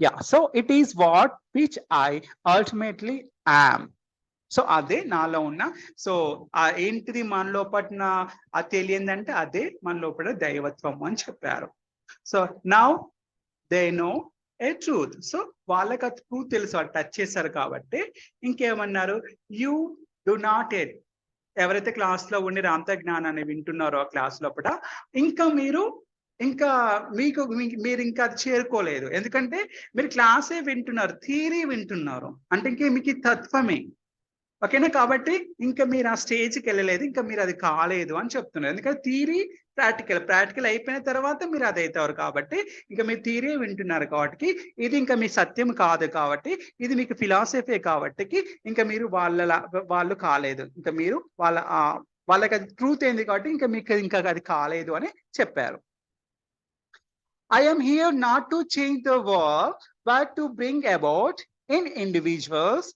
Yeah so it is what which I ultimately am so అదే నాలో ఉన్న so ఆ ఏంటిది మన లోపల ఆ తెలియందంటే అదే మన లోపల దైవత్వం అని చెప్పారు. So now they know a truth so వాళ్ళకి ఆ ట్రూత్ తెలుసు వాళ్ళు టచ్ చేశారు కాబట్టి ఇంకేమన్నారు? యూ డు నాట్ ఎట్ ఎవరైతే క్లాస్లో ఉండి రాంత జ్ఞానాన్ని వింటున్నారో ఆ క్లాస్ లోపల ఇంకా మీరు ఇంకా మీకు మీ- మీరు ఇంకా అది చేరుకోలేదు. ఎందుకంటే మీరు క్లాసే వింటున్నారు థీరీ వింటున్నారు. అంటే ఇంకే మీకు తత్వమే. ఓకేనా? కాబట్టి ఇంకా మీరు ఆ స్టేజ్కి వెళ్ళలేదు ఇంకా మీరు అది కాలేదు అని చెప్తున్నారు. ఎందుకంటే థీరీ ప్రాక్టికల్ ప్రాక్టికల్ అయిపోయిన తర్వాత మీరు అది అవుతారు కాబట్టి ఇంకా మీరు థీరీ వింటున్నారు కాబట్టి ఇది ఇంకా మీ సత్యం కాదు కాబట్టి ఇది మీకు ఫిలాసఫీ కాబట్టి ఇంకా మీరు వాళ్ళ వాళ్ళు కాలేదు. ఇంకా మీరు వాళ్ళ వాళ్ళకి అది ట్రూత్ ఏంది కాబట్టి ఇంకా మీకు ఇంకా అది కాలేదు అని చెప్పారు. I am here not to change the world, but to bring about in individuals'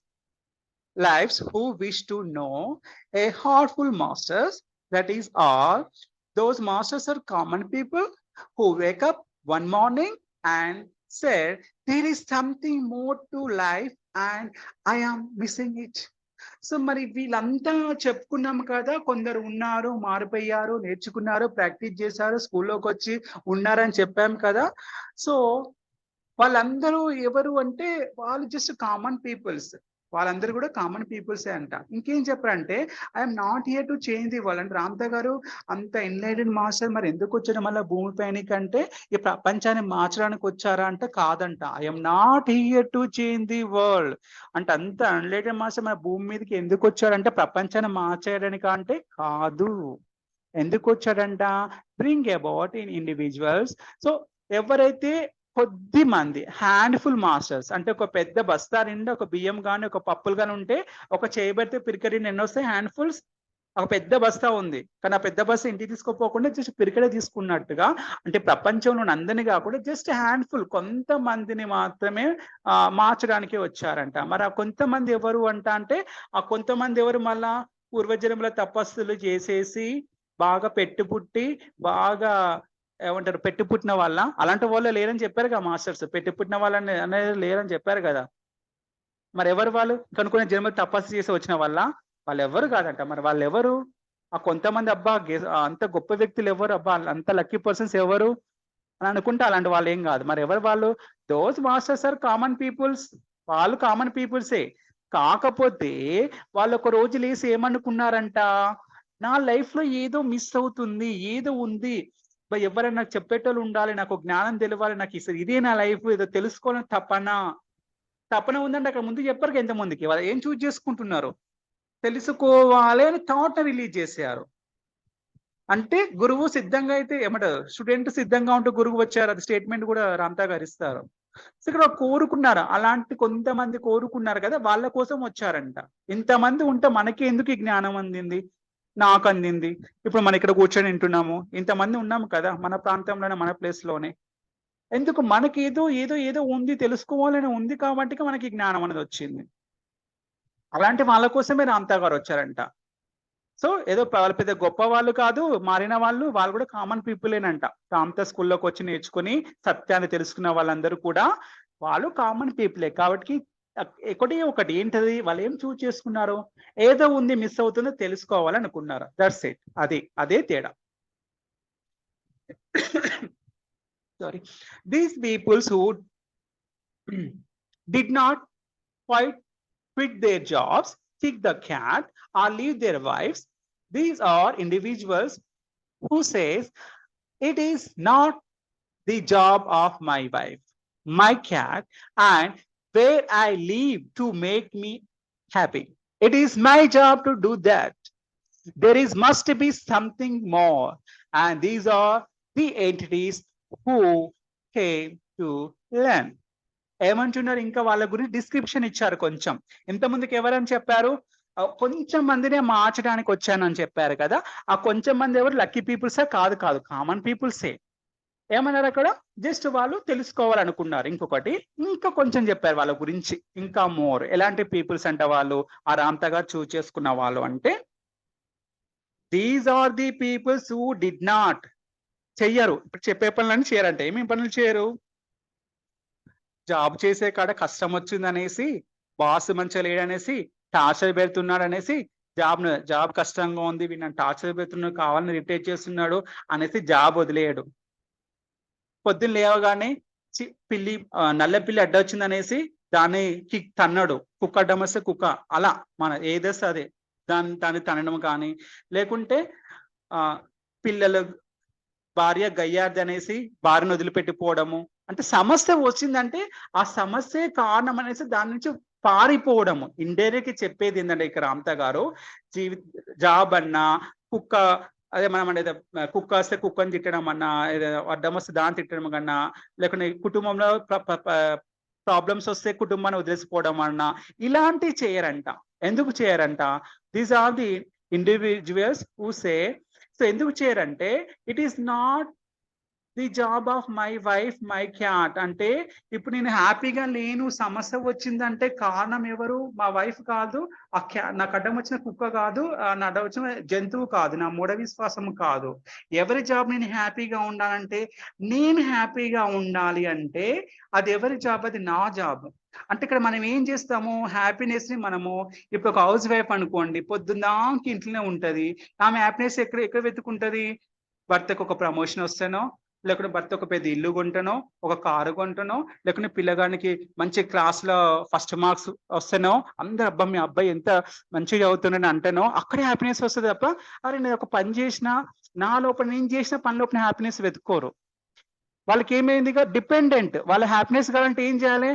lives who wish to know a heartful masters. That is all. Those masters are common people who wake up one morning and say There is something more to life, and I am missing it. So మరి వీళ్ళంతా చెప్పుకున్నాం కదా కొందరు ఉన్నారు మారిపోయారు నేర్చుకున్నారు practice చేశారు స్కూల్లోకి వచ్చి ఉన్నారని చెప్పాం కదా. సో వాళ్ళందరూ ఎవరు అంటే వాళ్ళు జస్ట్ కామన్ పీపుల్స్. వాళ్ళందరూ కూడా కామన్ పీపుల్సే అంట. ఇంకేం చెప్పారంటే I'm not here to change the world అంటే రామ్త గారు అంత ఎన్లైటెడ్ మాస్టర్ మరి ఎందుకు వచ్చారు మళ్ళీ భూమి కంటే ఈ ప్రపంచాన్ని మార్చడానికి వచ్చారా? అంటే కాదంట. I'm not here to change the world అంటే అంత అన్లైటెడ్ మాస్టర్ మన భూమి మీదకి ఎందుకు వచ్చారంటే ప్రపంచాన్ని మార్చేయడానికి అంటే కాదు. ఎందుకు వచ్చాడంట? Bring about in individuals so ఎవరైతే కొద్ది మంది హ్యాండ్ఫుల్ మాస్టర్స్ అంటే ఒక పెద్ద బస్తా నిండా ఒక బియ్యం కానీ ఒక పప్పులు కానీ ఉంటే ఒక చేయబడితే పిరికడి నిన్న వస్తే హ్యాండ్ఫుల్స్ ఒక పెద్ద బస్తా ఉంది. కానీ ఆ పెద్ద బస్తా ఇంటికి తీసుకోపోకుండా జస్ట్ పిరికడే తీసుకున్నట్టుగా అంటే ప్రపంచంలో ఉన్న అందరినీ కాకుండా జస్ట్ హ్యాండ్ఫుల్ కొంతమందిని మాత్రమే మార్చడానికి వచ్చారంట. మరి ఆ కొంతమంది ఎవరు అంట అంటే ఆ కొంతమంది ఎవరు మళ్ళా పూర్వజన్మల తపస్సులు చేసేసి బాగా పెట్టు పుట్టి బాగా ఏమంటారు? పెట్టి పుట్టిన వాళ్ళ? అలాంటి వాళ్ళు లేరని చెప్పారు కదా మాస్టర్స్. పెట్టి పుట్టిన వాళ్ళని అనేది లేరని చెప్పారు కదా. మరి ఎవరు వాళ్ళు? కనుక్కునే జన్మ తపస్సు చేసి వచ్చిన వాళ్ళ? వాళ్ళు ఎవరు కాదంట. మరి వాళ్ళు ఎవరు ఆ కొంతమంది అబ్బా అంత గొప్ప వ్యక్తులు ఎవరు? అబ్బా అంత లక్కీ పర్సన్స్ ఎవరు? అని అనుకుంటే అలాంటి వాళ్ళు ఏం కాదు. మరి ఎవరు వాళ్ళు? Those masters are common peoples. వాళ్ళు కామన్ పీపుల్సే. కాకపోతే వాళ్ళు ఒక రోజు లేసి ఏమనుకున్నారంట? నా లైఫ్లో ఏదో మిస్ అవుతుంది ఏదో ఉంది. ఎవరైనా నాకు చెప్పేటోళ్ళు ఉండాలి నాకు జ్ఞానం తెలియాలి నాకు ఇస- ఇదే నా లైఫ్ ఏదో తెలుసుకోవాలని తపన. తపన ఉందంటే అక్కడ ముందు చెప్పరు ఎంతమందికి వాళ్ళు ఏం చూజ్ చేసుకుంటున్నారు? తెలుసుకోవాలి అని థాట్ రిలీజ్ చేశారు. అంటే గురువు సిద్ధంగా అయితే ఏమంటారు స్టూడెంట్ సిద్ధంగా ఉంటే గురువు వచ్చారు అది స్టేట్మెంట్ కూడా రామ్తా గారు ఇస్తారు. సో ఇక్కడ కోరుకున్నారు? అలాంటి కొంతమంది కోరుకున్నారు కదా వాళ్ళ కోసం వచ్చారంట. ఇంతమంది ఉంటే మనకి ఎందుకు ఈ జ్ఞానం అందింది? నాకు అందింది ఇప్పుడు మనం ఇక్కడ కూర్చొని వింటున్నాము. ఇంతమంది ఉన్నాము కదా మన ప్రాంతంలోనే మన ప్లేస్లోనే ఎందుకు మనకి ఏదో ఏదో ఏదో ఉంది తెలుసుకోవాలని ఉంది కాబట్టి మనకి జ్ఞానం అనేది వచ్చింది. అలాంటి వాళ్ళ కోసమే రామ్తా గారు వచ్చారంట. సో ఏదో వాళ్ళ పెద్ద గొప్ప వాళ్ళు కాదు మారిన వాళ్ళు వాళ్ళు కూడా కామన్ పీపులేనంట రామ్తా స్కూల్లోకి వచ్చి నేర్చుకుని సత్యాన్ని తెలుసుకున్న వాళ్ళందరూ కూడా వాళ్ళు కామన్ పీపులే కాబట్టి ఒకటి ఒకటి ఏంటది వాళ్ళు ఏం చూస్ చేసుకున్నారు ఏదో ఉంది మిస్ అవుతుందో తెలుసుకోవాలని అనుకున్నారు దట్స్ ఇట్ అది అదే తేడా sorry these peoples who did not quite quit their jobs, kick the cat, or leave their wives. These are individuals who says, it is not the job of my wife, my cat, and where I live to make me happy it is my job to do that there is must be something more and these are the entities who came to learn ఏమంటున్నారు? ఇంకా వాళ్ళ గురించి description ఇచ్చారు కొంచెం. ఇంత ముందుకు ఎవరని చెప్పారు? కొంచెం మందినే మార్చడానికి వచ్చానని చెప్పారు కదా. ఆ కొంచెం మంది ఎవరు? లక్కీ పీపుల్సే కాదు కాదు. కామన్ పీపుల్సే ఏమన్నారు అక్కడ? జస్ట్ వాళ్ళు తెలుసుకోవాలనుకున్నారు. ఇంకొకటి ఇంకా కొంచెం చెప్పారు వాళ్ళ గురించి. ఇంకా మోర్ ఎలాంటి పీపుల్స్ అంటే వాళ్ళు? ఆ రామ్తగా చూజ్ చేసుకున్న వాళ్ళు అంటే these are the peoples who did not చెయ్యరు. ఇప్పుడు చెప్పే పనులన్నీ చేయరంటే ఏమేమి పనులు చేయరు? జాబ్ చేసే కాడ కష్టం వచ్చింది అనేసి బాస్ మంచిగా లేడనేసి టార్చర్ పెడుతున్నాడు అనేసి జాబ్ జాబ్ కష్టంగా ఉంది వీళ్ళని టార్చర్ పెడుతున్నాడు కావాలని రిటైర్ చేస్తున్నాడు అనేసి జాబ్ వదిలేయడు. పొద్దున్న లేవగానే చి- పిల్లి నల్ల పిల్లి అడ్డ వచ్చిందనేసి దాన్ని కిక్ కుక్క అడ్డం వస్తే కుక్క. అలా మన ఏదేస్తే అదే దాన్ని దాన్ని తనడం కానీ లేకుంటే ఆ పిల్లలు భార్య గయ్యార్ది అనేసి భార్యను వదిలిపెట్టిపోవడము. అంటే సమస్య వచ్చిందంటే ఆ సమస్య కారణం అనేసి దాని నుంచి పారిపోవడము. ఇండైరెక్ట్ చెప్పేది ఏంటంటే ఇక్కడ రామ్తా గారు జీవి జాబ్ అన్నా కుక్క అదే మనం అంటే కుక్క వస్తే కుక్కని తిట్టడం అన్నా అడ్డం వస్తే దాన్ని తిట్టడం కన్నా లేకుంటే కుటుంబంలో ప్రాబ్లమ్స్ వస్తే కుటుంబాన్ని వదిలేసిపోవడం అన్నా ఇలాంటివి చేయరంట. ఎందుకు చేయరంట? These are the individuals who say so ఎందుకు చేయరంటే it is not the job of my wife my cat. అంటే ఇప్పుడు నేను హ్యాపీగా లేను సమస్య వచ్చిందంటే కారణం ఎవరు? మా వైఫ్ కాదు ఆ క్యా నాకు అడ్డం వచ్చిన కుక్క కాదు ఆ నా అడ్డం వచ్చిన జంతువు కాదు నా మూఢ విశ్వాసం కాదు. ఎవరి జాబ్ నేను హ్యాపీగా ఉండాలంటే నేను హ్యాపీగా ఉండాలి అంటే అది ఎవరి జాబ్? అది నా జాబ్. అంటే ఇక్కడ మనం ఏం చేస్తాము? హ్యాపీనెస్ని మనము ఇప్పుడు ఒక హౌస్ వైఫ్ అనుకోండి పొద్దున్నాకి ఇంట్లోనే ఉంటది. ఆమె హ్యాపీనెస్ ఎక్కడ ఎక్కడ వెతుకుంటది భర్తకు ఒక ప్రమోషన్ వస్తేనో లేకుంటే భర్త ఒక పెద్ద ఇల్లు కొంటనో ఒక కారు కొంటనో లేకుంటే పిల్లగానికి మంచి క్లాస్లో ఫస్ట్ మార్క్స్ వస్తేనో అందరు అబ్బా మీ అబ్బాయి ఎంత మంచిగా చదువుతున్నాడని అంటేనో అక్కడే హ్యాపీనెస్ వస్తుంది తప్ప అరే నేను ఒక పని చేసిన నా లోపల నేను చేసిన పని లోపల హ్యాపీనెస్ వెతుక్కోరు. వాళ్ళకి ఏమైంది డిపెండెంట్ వాళ్ళ హ్యాపీనెస్ కావాలంటే ఏం చేయాలి?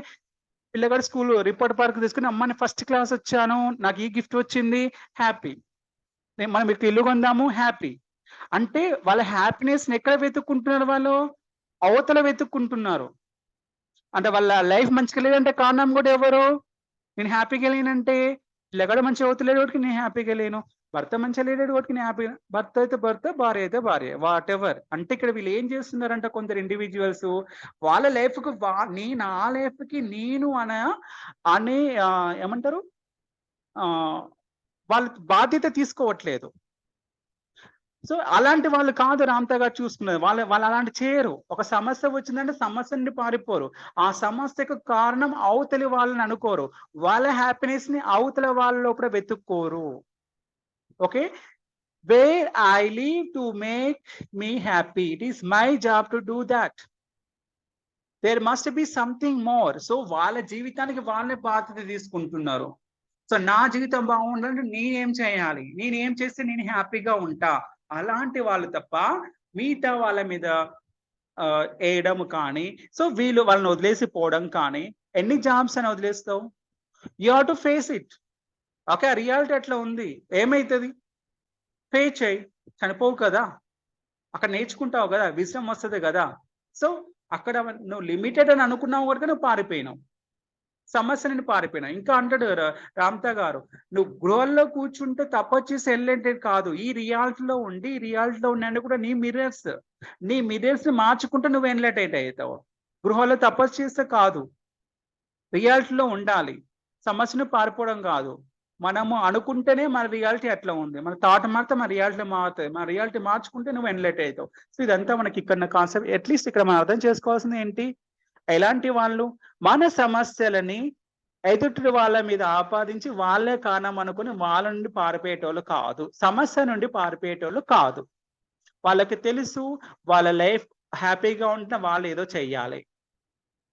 పిల్లగాడు స్కూల్ రిపోర్ట్ పార్క్ తీసుకుని అమ్మని ఫస్ట్ క్లాస్ వచ్చాను నాకు ఈ గిఫ్ట్ వచ్చింది హ్యాపీ మనం ఇక్కడ ఇల్లు కొందాము హ్యాపీ అంటే వాళ్ళ హ్యాపీనెస్ ఎక్కడ వెతుక్కుంటున్నారు వాళ్ళు? అవతల వెతుక్కుంటున్నారు. అంటే వాళ్ళ లైఫ్ మంచిగా లేదంటే కారణం కూడా ఎవరు? నేను హ్యాపీగా లేనంటే లెగడ మంచిగా అవుతలేడు ఒకటి నేను హ్యాపీగా లేను. భర్త మంచిగా లేడు ఒకటి నేను హ్యాపీ భర్త అయితే భర్త భార్య అయితే భార్య. వాట్ ఎవర్ అంటే ఇక్కడ వీళ్ళు ఏం చేస్తున్నారంటే కొందరు ఇండివిజువల్స్ వాళ్ళ లైఫ్కి వా నేను ఆ లైఫ్కి నేను అన అనే ఏమంటారు? ఆ వాళ్ళ బాధ్యత తీసుకోవట్లేదు. సో అలాంటి వాళ్ళు కాదు రామ్తా గారు చూసుకున్నారు వాళ్ళు వాళ్ళు అలాంటి చేయరు. ఒక సమస్య వచ్చిందంటే సమస్య నుండి పారిపోరు. ఆ సమస్యకు కారణం అవతలి వాళ్ళని అనుకోరు. వాళ్ళ హ్యాపీనెస్ని అవతల వాళ్ళ లోపల వెతుక్కోరు. Okay? Where I live to make me happy it is my job to do that there must be something more so వాళ్ళ జీవితానికి వాళ్ళే బాధ్యత తీసుకుంటున్నారు. సో నా జీవితం బాగుండాలంటే నేనేం చేయాలి? నేనేం చేస్తే నేను హ్యాపీగా ఉంటా? అలాంటి వాళ్ళు తప్ప మిగతా వాళ్ళ మీద వేయడం కానీ సో వీళ్ళు వాళ్ళని వదిలేసి పోవడం కానీ ఎన్ని జాబ్స్ అని వదిలేస్తావు? You have to face it okay reality అట్లా ఉంది? ఏమైతుంది? పే చేయి. చనిపోవు కదా. అక్కడ నేర్చుకుంటావు కదా. విజయం వస్తుంది కదా. సో అక్కడ నువ్వు లిమిటెడ్ అని అనుకున్నావు కనుక నువ్వు పారిపోయినావు. సమస్య పారిపోయినా. ఇంకా అంటాడు రామ్తా గారు నువ్వు గృహంలో కూర్చుంటే తప్పొచ్చేసి వెళ్ళేంటే కాదు. ఈ రియాలిటీలో ఉండి ఈ రియాలిటీలో ఉండి కూడా నీ మిరర్స్ నీ మిరర్స్ని మార్చుకుంటే నువ్వు ఎన్లెటైట్ అవుతావు. గృహంలో తపస్సు చేస్తే కాదు. రియాలిటీలో ఉండాలి. సమస్యను పారిపోవడం కాదు. మనము అనుకుంటేనే మన రియాలిటీ అట్లా ఉంది. మన థాట్ మారితే మన రియాలిటీ మారుతుంది. మన రియాలిటీ మార్చుకుంటే నువ్వు ఎన్లెట్ అవుతావు. సో ఇదంతా మనకి ఇక్కడ కాన్సెప్ట్. అట్లీస్ట్ ఇక్కడ మనం అర్థం చేసుకోవాల్సింది ఏంటి? ఎలాంటి వాళ్ళు? మన సమస్యలని ఎదుటి వాళ్ళ మీద ఆపాదించి వాళ్ళే కారణం అనుకుని వాళ్ళ నుండి పారిపోయేటోళ్ళు కాదు. సమస్య నుండి పారిపోయేటోళ్ళు కాదు. వాళ్ళకి తెలుసు వాళ్ళ లైఫ్ హ్యాపీగా ఉంటున్న వాళ్ళు ఏదో చెయ్యాలి.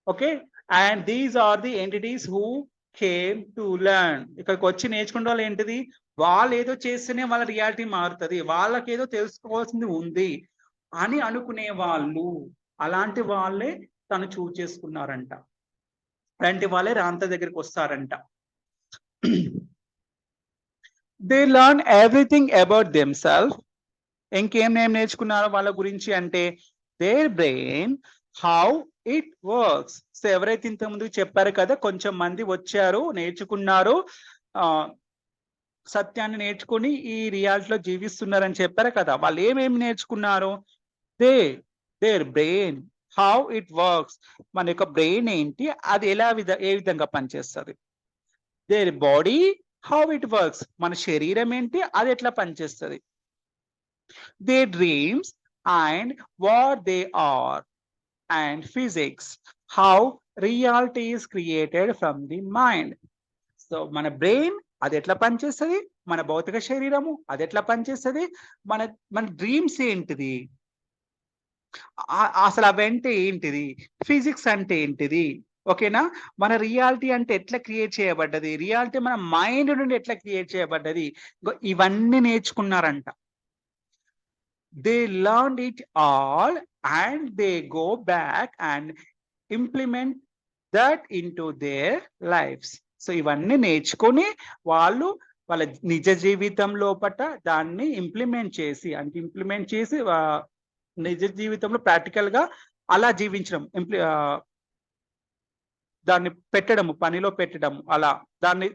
Okay? And these are the entities who came to learn. ఇక్కడికి వచ్చి నేర్చుకునే వాళ్ళు ఏంటిది? వాళ్ళు ఏదో చేస్తేనే వాళ్ళ రియాలిటీ మారుతుంది. వాళ్ళకి ఏదో తెలుసుకోవాల్సింది ఉంది అని అనుకునే వాళ్ళు. అలాంటి వాళ్ళే తను చూజ్ చేసుకున్నారంట. అలాంటి వాళ్ళే రాంత దగ్గరికి వస్తారంట. They learn everything about them self ఇంకేం ఏం నేర్చుకున్నారో వాళ్ళ గురించి అంటే their brain how it works so ఎవరైతే ఇంత ముందు చెప్పారు కదా కొంచెం మంది వచ్చారు నేర్చుకున్నారు ఆ సత్యాన్ని నేర్చుకుని ఈ రియాలిటీలో జీవిస్తున్నారని చెప్పారు కదా వాళ్ళు ఏమేమి నేర్చుకున్నారు? They their brain how it works మన యొక్క బ్రెయిన్ ఏంటి? అది ఎలా విధ ఏ విధంగా పనిచేస్తుంది? Their body how it works మన శరీరం ఏంటి? అది ఎట్లా పనిచేస్తుంది? They dreams and what they are and physics how reality is created from the mind so మన బ్రెయిన్ అది ఎట్లా పనిచేస్తుంది? మన భౌతిక శరీరము అది ఎట్లా పనిచేస్తుంది? మన మన డ్రీమ్స్ ఏంటిది? అసలు అవంటే ఏంటిది? ఫిజిక్స్ అంటే ఏంటిది? ఓకేనా? మన రియాలిటీ అంటే ఎట్లా క్రియేట్ చేయబడ్డది? రియాలిటీ మన మైండ్ నుండి ఎట్లా క్రియేట్ చేయబడ్డది? ఇవన్నీ నేర్చుకున్నారంట. They learn it all and they go back and implement that in to their lives so ఇవన్నీ నేర్చుకొని వాళ్ళు వాళ్ళ నిజ జీవితం లోపల దాన్ని ఇంప్లిమెంట్ చేసి అంటే ఇంప్లిమెంట్ చేసి నిజ జీవితంలో ప్రాక్టికల్గా అలా జీవించడం ఇంప్లి దాన్ని పెట్టడము పనిలో పెట్టడము అలా దాన్ని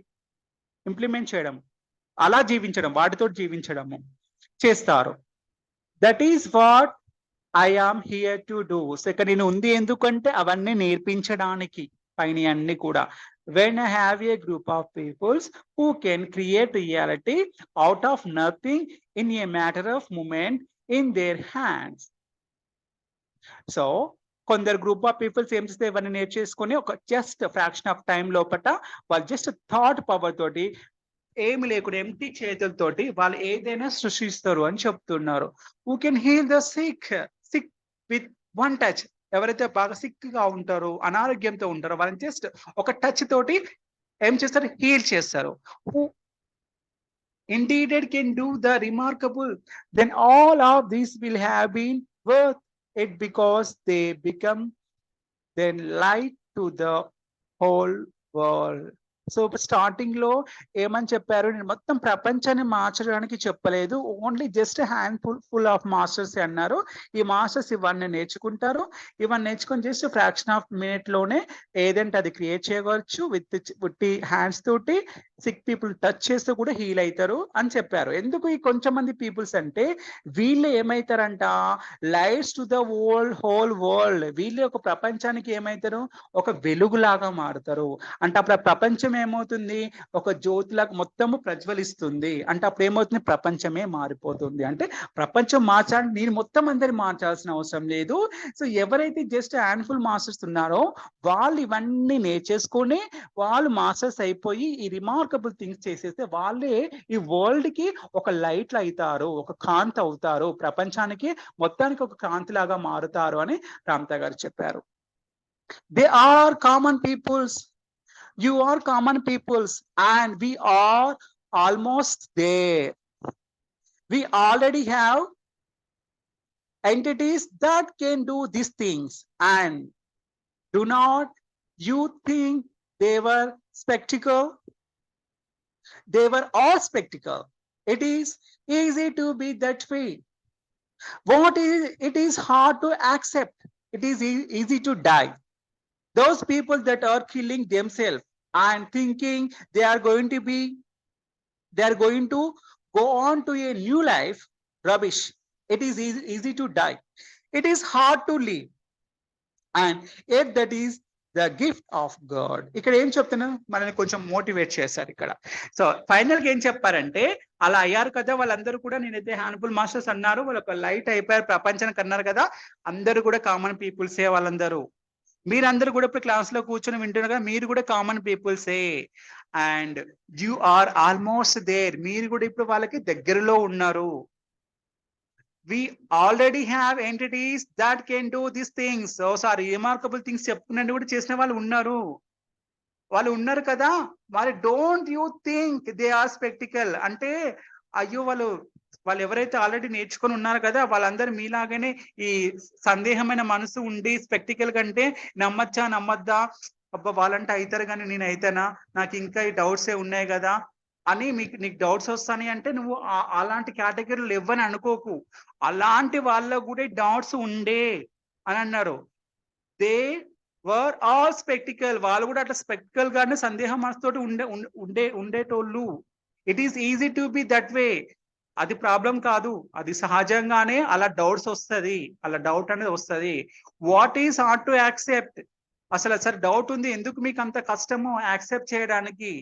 ఇంప్లిమెంట్ చేయడం అలా జీవించడం వాటితో జీవించడము చేస్తారు. That is what I am here to do ఇక్కడ నేను ఉంది ఎందుకంటే అవన్నీ నేర్పించడానికి పైన అన్ని కూడా. When I have a group of peoples who can create reality out of nothing in a matter of moment in their hands so కొందరు గ్రూప్ ఆఫ్ పీపుల్స్ ఏం చేస్తే ఇవన్నీ నేర్చేసుకొని ఒక జస్ట్ ఫ్రాక్షన్ ఆఫ్ టైం లోపట వాళ్ళు జస్ట్ థాట్ పవర్ తోటి ఏమి లేకుండా ఎంటీ చేతులతోటి వాళ్ళు ఏదైనా సృష్టిస్తారు అని చెప్తున్నారు. Who can heal the sick sick with one touch ఎవరైతే బాగా సిక్గా ఉంటారో అనారోగ్యంతో ఉంటారో వాళ్ళని జస్ట్ ఒక టచ్ తోటి ఏం చేస్తారు? హీల్ చేస్తారు. Who indeed do the remarkable then all of these these will have been it because they become then light to the whole world. So స్టార్టింగ్లో ఏమని చెప్పారు? నేను మొత్తం ప్రపంచాన్ని మార్చడానికి చెప్పలేదు. Only just handful full of masters అన్నారు. ఈ మాస్టర్స్ ఇవన్నీ నేర్చుకుంటారు. ఇవన్నీ నేర్చుకొని జస్ట్ ఫ్రాక్షన్ ఆఫ్ మినిట్లోనే ఏదంటే అది క్రియేట్ చేయవచ్చు. విత్ విట్టి హ్యాండ్స్ తోటి సిక్ పీపుల్ టచ్ చేస్తూ కూడా హీల్ అవుతారు అని చెప్పారు. ఎందుకు ఈ కొంచెం మంది పీపుల్స్ అంటే వీళ్ళు ఏమైతారంట? Lights to the world whole world. వీళ్ళు ఒక ప్రపంచానికి ఏమైతారు? ఒక వెలుగులాగా మారుతారు. అంటే అప్పుడు ఆ ప్రపంచం ఏమవుతుంది ఒక జ్యోతిలాగా మొత్తము ప్రజ్వలిస్తుంది. అంటే అప్పుడు ఏమవుతుంది ప్రపంచమే మారిపోతుంది. అంటే ప్రపంచం మార్చాలని నేను మొత్తం అందరి మార్చాల్సిన అవసరం లేదు. సో ఎవరైతే జస్ట్ హ్యాండ్ఫుల్ మాస్టర్స్ ఉన్నారో వాళ్ళు ఇవన్నీ నేర్చేసుకొని వాళ్ళు మాస్టర్స్ అయిపోయి ఈ రిమార్కబుల్ థింగ్స్ చేసేస్తే వాళ్ళే ఈ వరల్డ్కి ఒక లైట్లు అవుతారు ఒక కాంతి అవుతారు. ప్రపంచానికి మొత్తానికి ఒక కాంతి లాగా మారుతారు అని రామ్తా గారు చెప్పారు. They are common peoples. You are common peoples and we are almost there. We already have entities that can do these things and do not you think they were spectacle? They were all spectacle. It is easy to be that way. What is it is hard to accept. It is e easy to die. Those people that are killing themselves and thinking they are going to be they are going to go on to a new life rubbish it is easy, easy to die it is hard to live and yet that is the gift of God ఇక్కడ ఏం చెప్తున్నా మనల్ని కొంచెం motivate చేశారు ఇక్కడ so ఫైనల్గా ఏం చెప్పారంటే అలా అయ్యారు కదా వాళ్ళందరూ కూడా నేనైతే హ్యాండ్ఫుల్ మాస్టర్స్ అన్నారు వాళ్ళు ఒక లైట్ అయిపోయారు ప్రపంచానికి అన్నారు కదా అందరూ కూడా కామన్ పీపుల్సే వాళ్ళందరూ మీరందరూ కూడా ఇప్పుడు క్లాస్లో కూర్చొని వింటున్నారు మీరు కూడా common పీపుల్సే and you are almost there మీరు కూడా ఇప్పుడు వాళ్ళకి దగ్గరలో ఉన్నారు. We already have entities that can do this things so sorry remarkable things చెప్పుకున్నట్టు కూడా చేసిన వాళ్ళు ఉన్నారు. వాళ్ళు ఉన్నారు కదా. మరి don't you think they are spectacle అంటే అయ్యో వాళ్ళు వాళ్ళు ఎవరైతే ఆల్రెడీ నేర్చుకొని ఉన్నారు కదా వాళ్ళందరూ మీలాగానే ఈ సందేహమైన మనసు ఉండి స్పెక్టికల్ కంటే నమ్మచ్చా నమ్మద్దా? అబ్బా వాళ్ళంటే అవుతారు కానీ నేను అయితేనా? నాకు ఇంకా ఈ డౌట్స్ ఏ ఉన్నాయి కదా? అని మీకు నీకు డౌట్స్ వస్తాయి అంటే నువ్వు అలాంటి కేటగిరీలు ఇవ్వని అనుకోకు. అలాంటి వాళ్ళ కూడా డౌట్స్ ఉండే అని అన్నారు. దే వర్ ఆల్ స్పెక్టికల్ వాళ్ళు కూడా అట్లా స్పెక్టికల్ గానే సందేహం మనసుతోటి ఉండే- ఉండే ఉండేటోళ్ళు. It is easy to be that way అది ప్రాబ్లం కాదు. అది సహజంగానే అలా డౌట్స్ వస్తది. అలా డౌట్ అనేది వస్తది. What is hard to accept అసలు సార్ డౌట్ ఉంది. ఎందుకు మీకు అంత కష్టము యాక్సెప్ట్ చేయడానికి?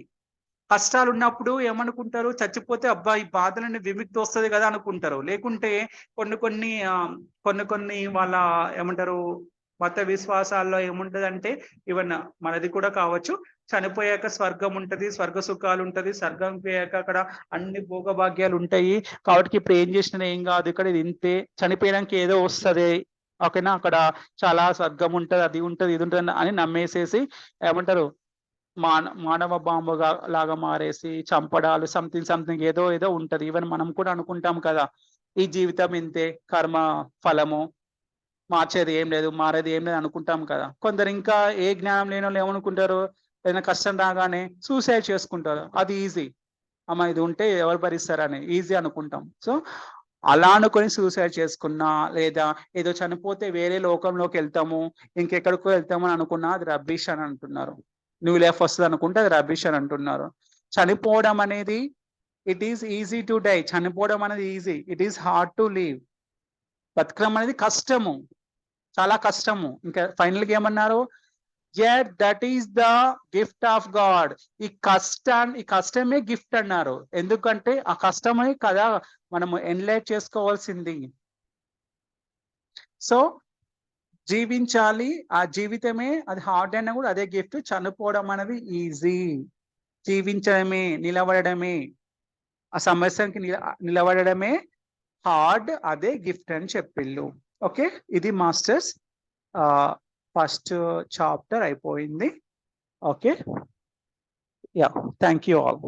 కష్టాలు ఉన్నప్పుడు ఏమనుకుంటారు? చచ్చిపోతే అబ్బా ఈ బాధలని విముక్తి వస్తుంది కదా అనుకుంటారు. లేకుంటే కొన్ని కొన్ని కొన్ని కొన్ని వాళ్ళ ఏమంటారు? మత విశ్వాసాల్లో ఏముంటదంటే ఈవెన్ మనది కూడా కావచ్చు. చనిపోయాక స్వర్గం ఉంటది స్వర్గ సుఖాలు ఉంటది స్వర్గం పోయాక అక్కడ అన్ని భోగభాగ్యాలు ఉంటాయి. కాబట్టి ఇప్పుడు ఏం చేసినా ఏం కాదు ఇక్కడ ఇది ఇంతే. చనిపోయాక ఏదో వస్తది. ఓకేనా? అక్కడ చాలా స్వర్గం ఉంటది అది ఉంటుంది ఇది ఉంటుంది అని నమ్మేసేసి ఏమంటారు? మాన మానవ బాంబుగా లాగా మారేసి చంపడాలు సంథింగ్ సంథింగ్ ఏదో ఏదో ఉంటది. ఈవెన్ మనం కూడా అనుకుంటాం కదా ఈ జీవితం ఇంతే కర్మ ఫలము మార్చేది ఏం లేదు మారేది ఏం లేదు అనుకుంటాం కదా. కొందరు ఇంకా ఏ జ్ఞానం లేని వాళ్ళు ఏమనుకుంటారు? ఏదైనా కష్టం రాగానే సూసైడ్ చేసుకుంటారు. అది ఈజీ అమ్మ ఇది ఉంటే ఎవరు భరిస్తారని? ఈజీ అనుకుంటాం. సో అలా అనుకొని సూసైడ్ చేసుకున్నా లేదా ఏదో చనిపోతే వేరే లోకంలోకి వెళ్తాము ఇంకెక్కడికో వెళ్తాము అని అనుకున్నా అది రబ్బీష్ అని అంటున్నారు. న్యూ లైఫ్ వస్తుంది అనుకుంటే అది రబ్బీష్ అని అంటున్నారు. చనిపోవడం అనేది it is easy to die చనిపోవడం అనేది easy it is hard to live బతకడం అనేది కష్టము. చాలా కష్టము. ఇంకా ఫైనల్గా ఏమన్నారు? Yet that is the gift of God ఈ కష్టం ఈ కష్టమే గిఫ్ట్ అన్నారు. ఎందుకంటే ఆ కష్టమే కదా మనము ఎన్లైట్ చేసుకోవాల్సింది. సో జీవించాలి. ఆ జీవితమే అది హార్డ్ అయినా కూడా అదే గిఫ్ట్ చనిపోవడం అనేది ఈజీ జీవించడమే నిలబడమే ఆ సమస్యకి నిల- నిలబడడమే హార్డ్ అదే గిఫ్ట్ అని చెప్పిళ్ళు. ఓకే ఇది మాస్టర్స్ ఫస్ట్ చాప్టర్ అయిపోయింది. Okay yeah thank you all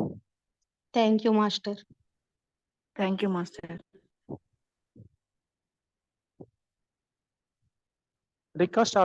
thank you master thank you master request